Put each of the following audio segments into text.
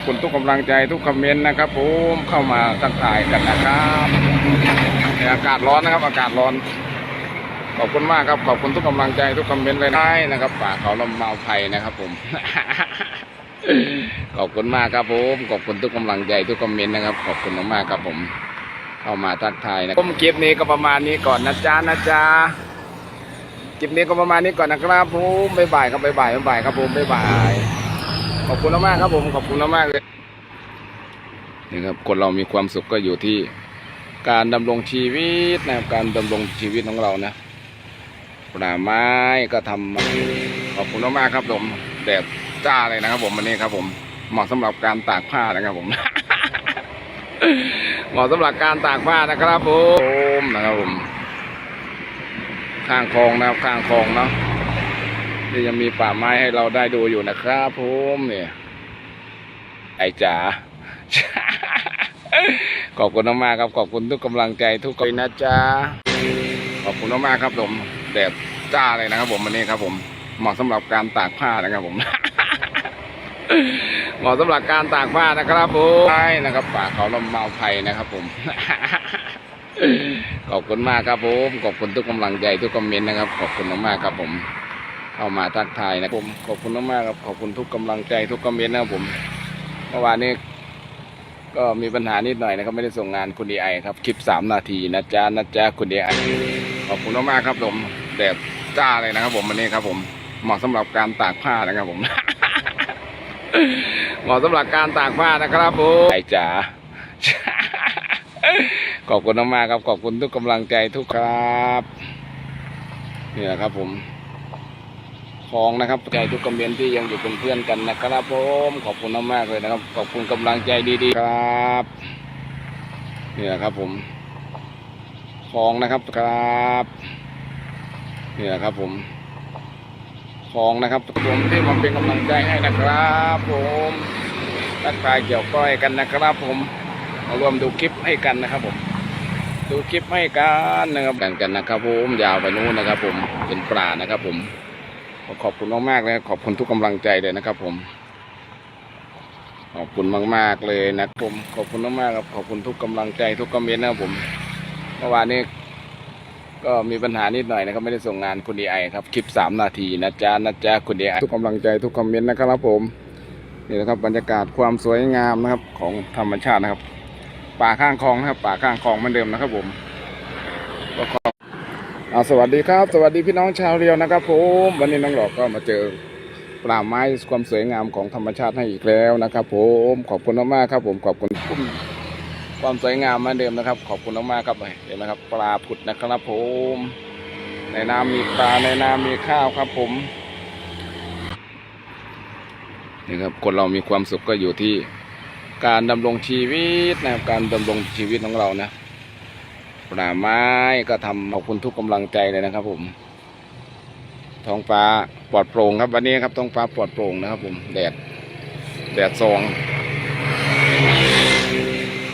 ขอบคุณทุกกำลังใจทุกคอมเมนต์นะครับผมเข้ามาทักทายกันนะครับอากาศร้อนนะครับ อากาศร้อน ขอบคุณมากครับ ขอบคุณทุกกำลังใจทุกคอมเมนต์เลยได้นะครับป่าเขาลำเมาไผ่นะครับ ผม ขอบคุณมากครับผมขอบคุณทุกกำลังใจทุกคอมเมนต์นะครับ ขอบคุณมากๆครับผม เข้ามาทักทายนะผมคลิปนี้ก็ประมาณนี้ก่อนนะจ๊ะนะจ๊ะคลิปนี้ก็ประมาณนี้ก่อนนะครับผมบ๊ายบายครับบ๊ายบายบ๊ายบายครับผมบ๊ายบาย ขอบคุณมากครับผมขอบคุณมากเลยนี่ครับคนเรามีความสุขก็อยู่ที่การดำรงชีวิตนะครับการดำรงชีวิตของเรานะป่าไม้ก็ทำขอบคุณมากครับผมแดดจ้าเลยนะครับ ผมวันนี้ครับผมเหมาะสำหรับการตากผ้านะครับผม เหมาะสำหรับการตากผ้านะครับผมนะครับผมข้างคลองนะครับข้างคลองเนาะ นี่ยังมีป่าไม้ให้เราได้ดูอยู่นะครับผมเนี่ยไอจ๋าขอบคุณมากๆครับขอบคุณทุกกำลังใจทุกคนนะจ๊ะขอบคุณมากๆครับผมแดดจ้าเลยนะครับ ผมวันนี้ครับ ผมเหมาะสำหรับการตากผ้านะครับ ผมเหมาะสำหรับการตากผ้านะครับผมใช่นะครับป่าเขาลำเมาไผ่นะครับ ผมขอบคุณมากครับผมขอบคุณทุกกำลังใจทุกคอมเมนต์นะครับ ขอบคุณมากๆครับผม เข้ามาทักทายนะผมขอบคุณมากๆครับขอบคุณทุกกำลังใจทุกคอมเมนต์นะครับผมเมื่อวานนี้ก็มีปัญหานิดหน่อยนะครับไม่ได้ส่งงานคุณดีไอครับคลิปสามนาทีนะจ๊ะนะจ๊ะคุณดีไอขอบคุณมากๆครับผมแดดจ้าเลยนะครับ ผมวันนี้ครับ ผมเหมาะสำหรับการตากผ้านะครับผมเหมาะสำหรับการตากผ้านะครับผมไอจ๋าขอบคุณมากๆครับ ขอบคุณทุกกำลังใจทุกครับ นี่แหละครับผม ของนะครับใจทุกคอมเมนต์ที่ยังอยู่เป็นเพื่อนกันนะครับผมขอบคุณมากๆเลยนะครับขอบคุณกำลังใจดีๆครับเนี่แหละครับผมของนะครับครับเนี่แหละครับผมของนะครับผมที่มาเป็นกำลังใจให้นะครับ ผมทักทายเกี่ยวก้อยกันนะครับ ผมมาร่วมดูคลิปให้กันนะครับผมดูคลิปให้กันนะครับแบ่งกันนะครับผมยาวไปนู้นนะครับ ผมเป็นปลานะครับผม ขอบคุณมากๆเลยขอบคุณทุกกำลังใจเลยนะครับ ผม ขอบคุณมาก ๆ เลยนะผมขอบคุณมากๆครับขอบคุณทุกกำลังใจทุกคอมเมนต์นะครับผมเมื่อวานนี้ก็มีปัญหานิดหน่อยนะครับไม่ได้ส่งงานคุณดีไอครับคลิปสามนาทีนะจ๊ะนะจ๊ะคุณดีไอทุกกำลังใจทุกคอมเมนต์นะครับผมนี่นะครับบรรยากาศความสวยงามนะครับของธรรมชาตินะครับ ป่าข้างคลองนะครับ ป่าข้างคลองเหมือนเดิมนะครับผม อาสวัสดีครับ สวัสดีพี่น้องชาวเรียวนะครับผมวันนี้น้องหลอกก็มาเจอป่าไม้ความสวยงามของธรรมชาติให้อีกแล้วนะครับ ผมขอบคุณมากๆครับผมขอบคุณความสวยงามเหมือนเดิมนะครับ ขอบคุณมากๆครับเห็นไหมครับ ปลาผุดนะครับผม ในน้ำมีปลาในน้ำมีข้าวครับผมนี่ครับคนเรามีความสุขก็อยู่ที่การดำรงชีวิตนะครับการดำรงชีวิตของเรานะ ป่าไม้ก็ทำขอบคุณทุกกำลังใจเลยนะครับ ผม ท้องฟ้าปลอดโปร่งครับวันนี้ครับท้องฟ้าปลอดโปร่งนะครับ ผมแดดแดดซอง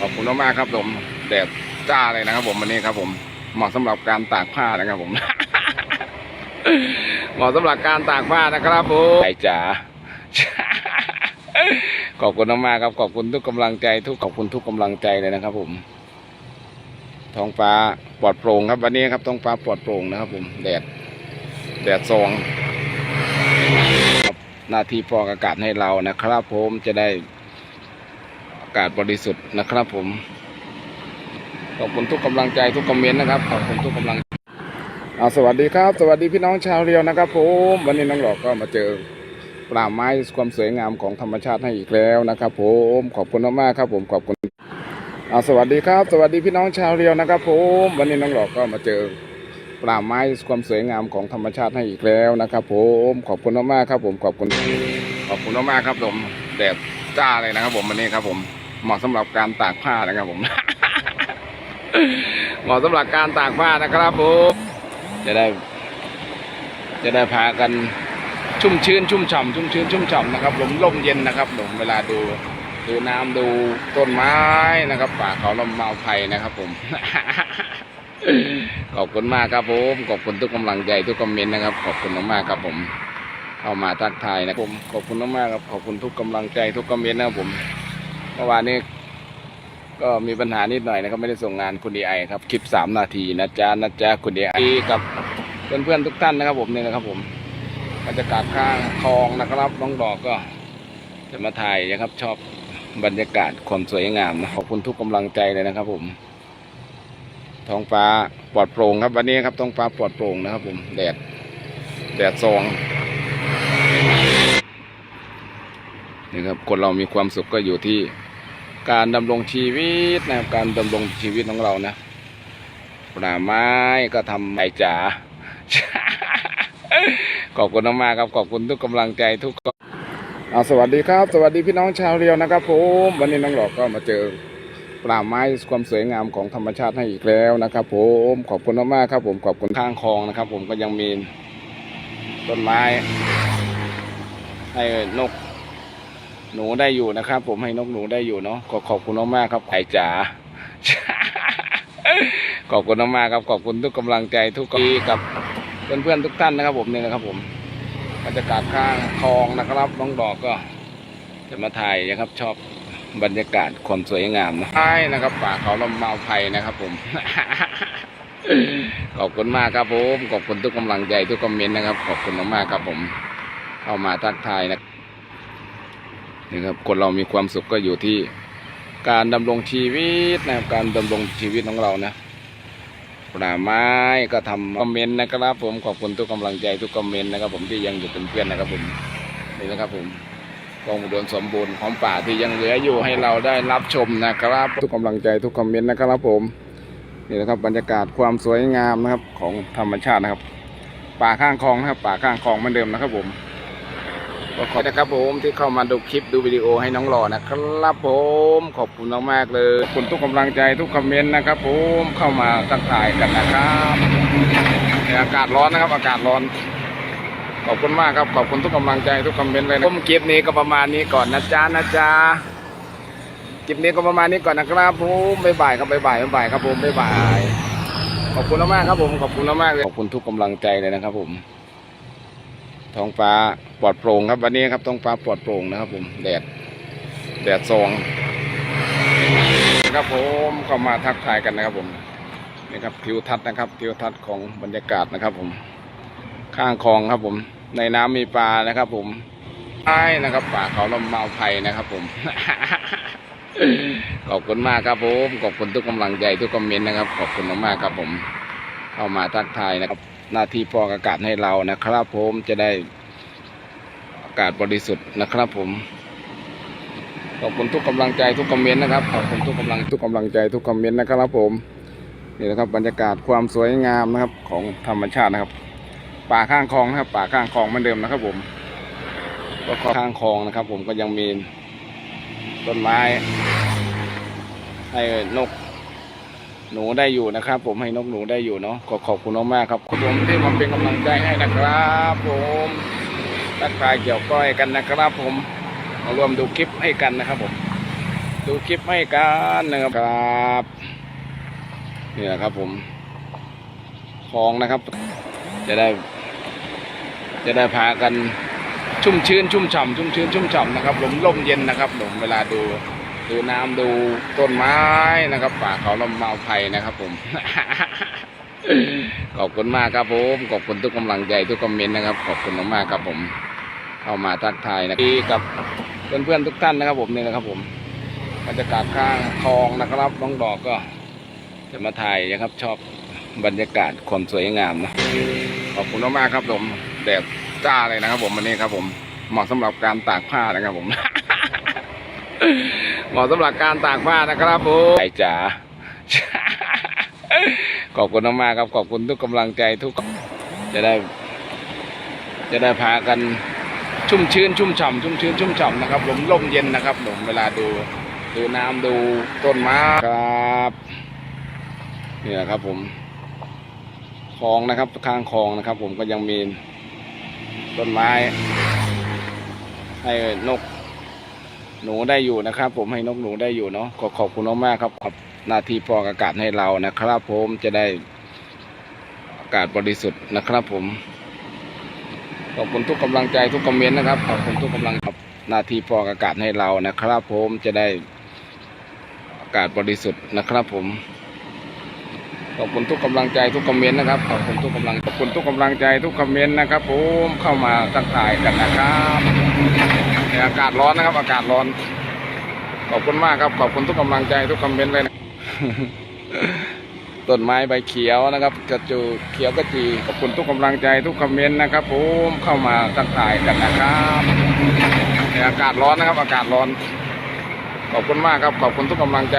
ขอบคุณมากๆครับ ผมแดดจ้าเลยนะครับ ผมวันนี้ครับ ผมเหมาะสำหรับการตากผ้านะครับ ผม เหมาะสำหรับการตากผ้านะครับผมไอจ๋าขอบคุณมากๆครับขอบคุณทุกกำลังใจทุกขอบคุณทุกกำลังใจเลยนะครับ ผม ท้องฟ้าปลอดโปร่งครับวันนี้ครับท้องฟ้าปลอดโปร่งนะครับ ผมแดดแดดซองหน้าที่ฟอกอากาศให้เรานะครับ ผมจะได้อากาศบริสุทธิ์นะครับ ผมขอบคุณทุกกำลังใจทุกคอมเมนต์นะครับขอบคุณทุกกำลังอ่าสวัสดีครับ สวัสดีพี่น้องชาวเรียวนะครับ ผมวันนี้น้องหลอกก็มาเจอป่าไม้ความสวยงามของธรรมชาติให้อีกแล้วนะครับ ผมขอบคุณมากๆครับ ผมขอบคุณ อ่าสวัสดีครับ สวัสดีพี่น้องชาวเรียวนะครับผมวันนี้น้องหลอกก็มาเจอป่าไม้ความสวยงามของธรรมชาติให้อีกแล้วนะครับ ผมขอบคุณมากๆครับ ผมขอบคุณขอบคุณมากๆครับผมแดดจ้าเลยนะครับ ผมวันนี้ครับ ผมเหมาะสำหรับการตากผ้านะครับผม เหมาะสำหรับการตากผ้านะครับผมจะได้ จะได้พากันชุ่มชื้นชุ่มฉ่ำชุ่มชื้นชุ่มฉ่ำนะครับลมลมเย็นนะครับผมเวลาดู ดูน้ำดูต้นไม้นะครับ ป่าเขาลำเมาไผ่นะครับ ผม ขอบคุณมากครับผมขอบคุณทุกกำลังใจทุกคอมเมนต์นะครับ ขอบคุณมากๆครับผมเข้ามาทักทายนะครับผมขอบคุณมากๆครับขอบคุณทุกกำลังใจทุกคอมเมนต์นะครับผมเมื่อวานนี้ก็มีปัญหานิดหน่อยนะครับไม่ได้ส่งงานคุณดีไอครับคลิปสามนาทีนะจ๊ะนะจ๊ะคุณดีไอกับเพื่อนๆทุกท่านนะครับผมนี่นะครับผมบรรยากาศข้างคลองนะครับน้องดอกก็จะมาถ่ายนะครับชอบ บรรยากาศความสวยงามนะขอบคุณทุกกำลังใจเลยนะครับผมท้องฟ้าปลอดโปร่งครับวันนี้ครับท้องฟ้าปลอดโปร่งนะครับ ผมแดดแดดซองนี่ครับคนเรามีความสุขก็อยู่ที่การดำรงชีวิตนะครับการดำรงชีวิตของเรานะป่าไม้ก็ทำไอจ๋าขอบคุณมากๆครับขอบคุณทุกกำลังใจทุก อาสวัสดีครับ สวัสดีพี่น้องชาวเรียวนะครับผมวันนี้น้องหลอกก็มาเจอป่าไม้ความสวยงามของธรรมชาติให้อีกแล้วนะครับ ผมขอบคุณมากๆครับ ผมขอบคุณข้างคลองนะครับ ผมก็ยังมีต้นไม้ให้นก หนูได้อยู่นะครับ ผมให้นกหนูได้อยู่เนาะขอขอบคุณมากๆครับไก่จ๋าขอบคุณมากๆครับขอบคุณทุกกำลังใจทุกทีกับเพื่อนๆทุกท่านนะครับ ผมนี่นะครับผม บรรยากาศข้างคลองนะครับน้องดอกก็จะมาถ่ายนะครับ ชอบบรรยากาศความสวยงามนะใช่นะครับ ป่าเขาลำมาไผ่นะครับ ผม ขอบคุณมากครับผมขอบคุณทุกกำลังใจทุกคอมเมนต์นะครับ ขอบคุณมากๆครับผม เข้ามาทักทายนะนี่ครับ คนเรามีความสุขก็อยู่ที่การดำรงชีวิตนะครับการดำรงชีวิตของเรานะ ป่าไม้ก็ทำคอมเมนต์นะครับ ผมขอบคุณทุกกำลังใจทุกคอมเมนต์นะครับ ผมที่ยังอยู่เป็นเพื่อนนะครับผมนี่นะครับผมกองอุดมสมบูรณ์ของป่าที่ยังเหลืออยู่ให้เราได้รับชมนะครับ ทุกกำลังใจทุกคอมเมนต์นะครับ ผมนี่นะครับบรรยากาศความสวยงามนะครับของธรรมชาตินะครับ ป่าข้างคลองนะครับ ป่าข้างคลองเหมือนเดิมนะครับผม ก็ขอบคุณนะครับผมที่เข้ามาดูคลิปดูวิดีโอให้น้องหล่อนะครับผมขอบคุณมากๆเลยขอบคุณทุกกำลังใจทุกคอมเมนต์นะครับผมเข้ามาทักทายกันนะครับอากาศร้อนนะครับ อากาศร้อน ขอบคุณมากครับขอบคุณทุกกำลังใจทุกคอมเมนต์เลยนะผมคลิปนี้ก็ประมาณนี้ก่อนนะจ๊ะนะจ๊ะคลิปนี้ก็ประมาณนี้ก่อนนะครับผมบ๊ายบายครับบ๊ายบายบ๊ายบายครับผมบ๊ายบายขอบคุณมากครับผมขอบคุณมากเลยขอบคุณทุกกำลังใจเลยนะครับผม ท้องฟ้าปลอดโปร่งครับวันนี้ครับท้องฟ้าปลอดโปร่งนะครับ ผมแดดแดดซองครับผมเข้ามาทักทายกันนะครับผมนี่ครับทิวทัศน์นะครับทิวทัศน์ของบรรยากาศนะครับ ผม ข้างคลองครับผม ในน้ำมีปลานะครับ ผมใช่นะครับป่าเขาลำเมาไผ่นะครับ ผมขอบคุณมากครับผมขอบคุณทุกกำลังใจทุกคอมเมนต์นะครับ ขอบคุณมากๆครับผม เข้ามาทักทายนะครับ หน้าที่ฟอกอากาศให้เรานะครับ ผมจะได้อากาศบริสุทธิ์นะครับผมขอบคุณทุกกำลังใจทุกคอมเมนต์นะครับขอบคุณทุกกำลังทุกกำลังใจทุกคอมเมนต์นะครับผมนี่นะครับบรรยากาศความสวยงามนะครับของธรรมชาตินะครับ ป่าข้างคลองนะครับ ป่าข้างคลองเหมือนเดิมนะครับ ผมก็ข้างคลองนะครับ ผมก็ยังมีต้นไม้ให้นก หนูได้อยู่นะครับ ผมให้นกหนูได้อยู่เนาะขอขอบคุณมากครับผมที่มาเป็นกำลังใจให้นะครับ ผมทักทายเกี่ยวก้อยกันนะครับ ผมมาร่วมดูคลิปให้กันนะครับ ผม ดูคลิปให้กันนะครับครับนี่แหละครับ ผมคลองนะครับ จะได้ จะได้พากันชุ่มชื้นชุ่มฉ่ำชุ่มชื้นชุ่มฉ่ำนะครับลมลมเย็นนะครับผมเวลาดู ดูน้ำดูต้นไม้นะครับ ป่าเขาลำเมาไผ่นะครับ ผม ขอบคุณมากครับผม ขอบคุณทุกกำลังใจทุกคอมเมนต์นะครับ ขอบคุณมากๆครับผม เข้ามาทักทายนะกับเพื่อนๆทุกท่านนะครับผมนี่นะครับ ผมบรรยากาศข้างคลองนะครับน้องดอกก็ จะมาถ่ายนะครับ ชอบบรรยากาศความสวยงามนะขอบคุณมากๆครับผมแดดจ้าเลยนะครับ ผมวันนี้ครับ ผมเหมาะสำหรับการตากผ้านะครับผม เหมาะสำหรับการตากผ้านะครับผมไอจ๋าขอบคุณมากครับขอบคุณทุกกำลังใจทุกจะได้ จะได้พากันชุ่มชื้นชุ่มฉ่ำชุ่มชื้นชุ่มฉ่ำนะครับลมลมเย็นนะครับผมเวลาดูดูน้ำดูต้นไม้ครับนี่แหละครับผมคลองนะครับข้างคลองนะครับ ผมก็ยังมีต้นไม้ให้นก หนูได้อยู่นะครับ ผมให้นกหนูได้อยู่เนาะขอขอบคุณมากๆครับกับหน้าที่ฟอกอากาศให้เรานะครับ ผมจะได้อากาศบริสุทธิ์นะครับ ผม ขอบคุณทุกกำลังใจทุกคอมเมนต์นะครับขอบคุณทุกกำลังครับหน้าที่ฟอกอากาศให้เรานะครับ ผมจะได้อากาศบริสุทธิ์นะครับ ผมขอบคุณทุกกำลังใจทุกคอมเมนต์นะครับขอบคุณทุกกำลังขอบคุณทุกกำลังใจทุกคอมเมนต์นะครับ ผมเข้ามาทักทายกันนะครับ อากาศร้อนนะครับ อากาศร้อน ขอบคุณมากครับ ขอบคุณทุกกำลังใจทุกคอมเมนต์เลยนะต้นไม้ใบเขียวนะครับกระจูเขียวกระจีขอบคุณทุกกำลังใจทุกคอมเมนต์นะครับผมเข้ามาทักทายกันนะครับเนี่ยอากาศร้อนนะครับ อากาศร้อน ขอบคุณมากครับ ขอบคุณทุกกำลังใจ